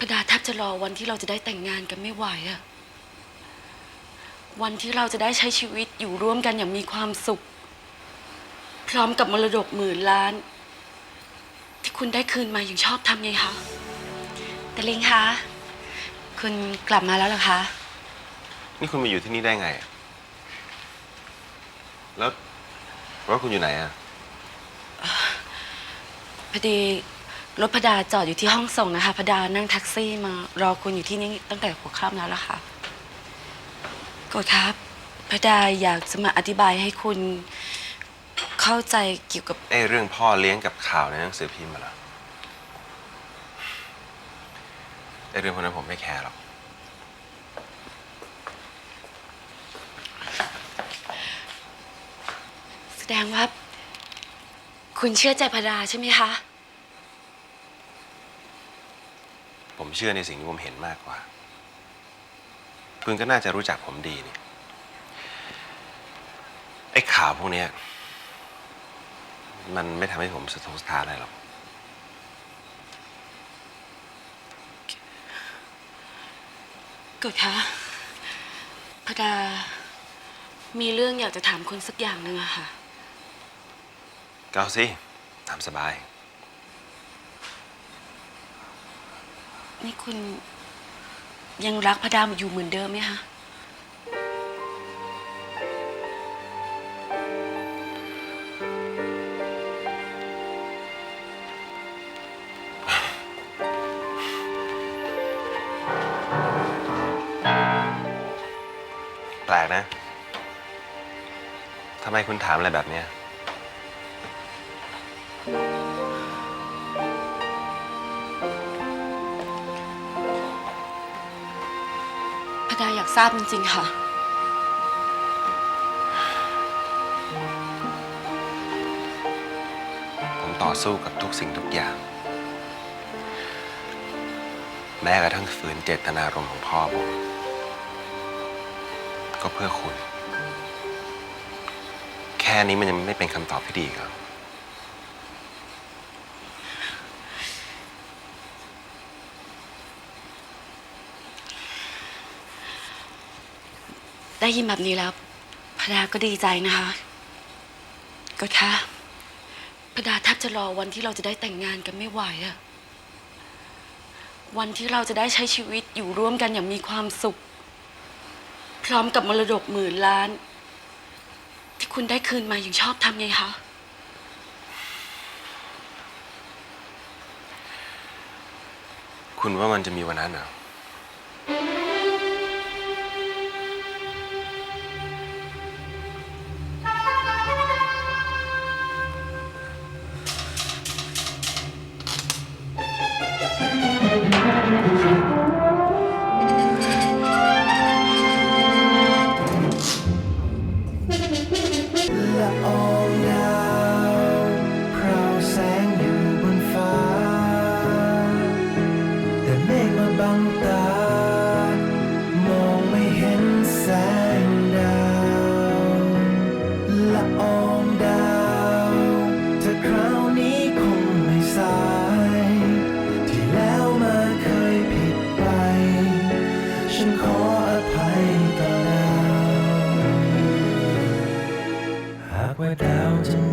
พดาแทบจะรอวันที่เราจะได้แต่งงานกันไม่ไหวอะวันที่เราจะได้ใช้ชีวิตอยู่ร่วมกันอย่างมีความสุข พร้อมกับมรดกหมื่นล้าน ที่คุณได้คืนมาอย่างชอบทำไงคะแต่ลิงคะคุณกลับมาแล้วเหรอคะ นี่คุณมาอยู่ที่นี่ได้ไงอะแล้วรถคุณอยู่ไหนอะพอดี รถพดาจอดอยู่ที่ห้องส่งนะคะพดานั่งแท็กซี่มารอคุณอยู่ที่นี่ตั้งแต่หัวค่ำแล้วล่ะค่ะกดครับพดาอยากจะมาอธิบายให้คุณเข้าใจเกี่ยวกับไอ้เรื่องพ่อเลี้ยงกับข่าวในหนังสือพิมพ์มาแล้วไอ้เรื่องพวกนั้นผมไม่แคร์หรอก แสดงว่า คุณเชื่อใจพดาใช่ไหมคะ ผมเชื่อในสิ่งที่ผมเห็นมากกว่าคุณก็น่าจะรู้จักผมดีนี่ ไอ้ข่าวพวกเนี้ย มันไม่ทำให้ผมสะทกสะท้านอะไรหรอกกดคะพดา มีเรื่องอยากจะถามคุณสักอย่างหนึ่งอะค่ะก็เอาสิ ตามสบาย นี่คุณยังรักพระดามอยู่เหมือนเดิมไหมคะ แปลกนะ ทำไมคุณถามอะไรแบบเนี้ย ดาอยากทราบจริงๆค่ะ ผมต่อสู้กับทุกสิ่งทุกอย่าง แม้กระทั่งฝืนเจตนารมณ์ของพ่อผม ก็เพื่อคุณ แค่นี้มันยังไม่เป็นคำตอบที่ดีครับ ได้ยินแบบนี้แล้วพดาก็ดีใจนะคะ ก็ค่ะพดาแทบจะรอวันที่เราจะได้แต่งงานกันไม่ไหวอะวันที่เราจะได้ใช้ชีวิตอยู่ร่วมกันอย่างมีความสุข พร้อมกับมรดกหมื่นล้าน ที่คุณได้คืนมาอย่างชอบทำไงคะคุณว่ามันจะมีวันนั้นเหรอ we're down tonight.